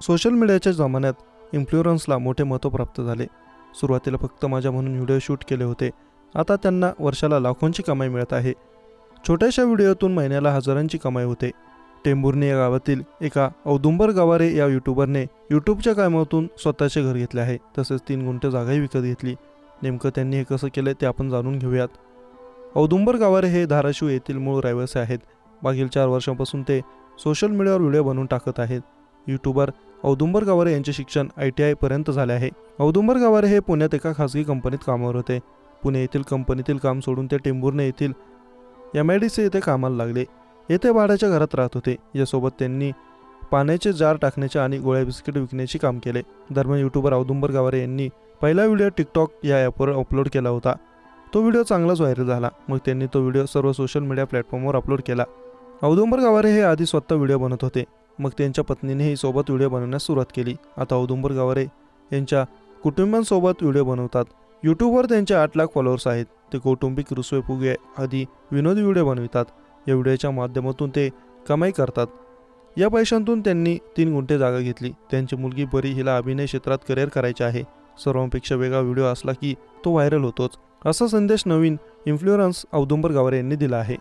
Social मीडियाच्या जमान्यात इन्फ्लुअरन्सला मोठे महत्त्व प्राप्त झाले. सुरुवातीला फक्त माझ्या म्हणून व्हिडिओ शूट केले होते. आता त्यांना वर्षाला लाखोंची कमाई मिळत आहे. छोट्याशा व्हिडिओतून महिन्याला हजारांची कमाई होते. टेंभुर्णी या गावातील एका औदुंबर गावारे या यूट्यूबरने यूट्यूबच्या कामातून स्वतःचे घर घेतले आहे. तसेच तीन गुंठे जागाही विकत घेतली. नेमकं त्यांनी हे कसं केलं ते आपण जाणून घेऊयात. औदुंबर गावारे हे धाराशिव येथील मूळ रहिवासी आहेत. मागील चार वर्षांपासून ते सोशल मीडियावर व्हिडिओ बनवून टाकत आहेत. यूट्यूबर औदुंबर गावारे यांचे शिक्षण आय टी आयपर्यंत झाले आहे. औदुंबर गावारे हे पुण्यात एका खासगी कंपनीत कामावर होते. पुणे येथील कंपनीतील काम सोडून ते टेंभुर्णे येथील एम आय डी सी येथे कामाला लागले. येथे भाड्याच्या घरात राहत होते. यासोबत त्यांनी पाण्याचे जार टाकण्याचे आणि गोळ्या बिस्किट विकण्याचे काम केले. दरम्यान यूट्यूबर औदुंबर गावारे यांनी पहिला व्हिडिओ टिकटॉक या ॲपवर अपलोड केला होता. तो व्हिडिओ चांगलाच व्हायरल झाला. मग त्यांनी तो व्हिडिओ सर्व सोशल मीडिया प्लॅटफॉर्मवर अपलोड केला. औदुंबर गावारे हे आधी स्वतः व्हिडिओ बनवत होते. मग त्यांच्या पत्नीनेही सोबत व्हिडिओ बनवण्यास सुरुवात केली. आता औदुंबर गावरे यांच्या कुटुंबांसोबत व्हिडिओ बनवतात. यूट्यूबवर त्यांचे आठ लाख फॉलोअर्स आहेत. ते कौटुंबिक रुसवे फुगे आदी विनोदी व्हिडिओ बनवितात. या व्हिडिओच्या माध्यमातून ते कमाई करतात. या पैशांतून त्यांनी तीन गुंठे जागा घेतली. त्यांची मुलगी बरी हिला अभिनय क्षेत्रात करिअर करायचे आहे. सर्वांपेक्षा वेगळा व्हिडिओ असला की तो व्हायरल होतोच. असा संदेश नवीन इन्फ्लुएन्स औदुंबर गावरे यांनी दिला आहे.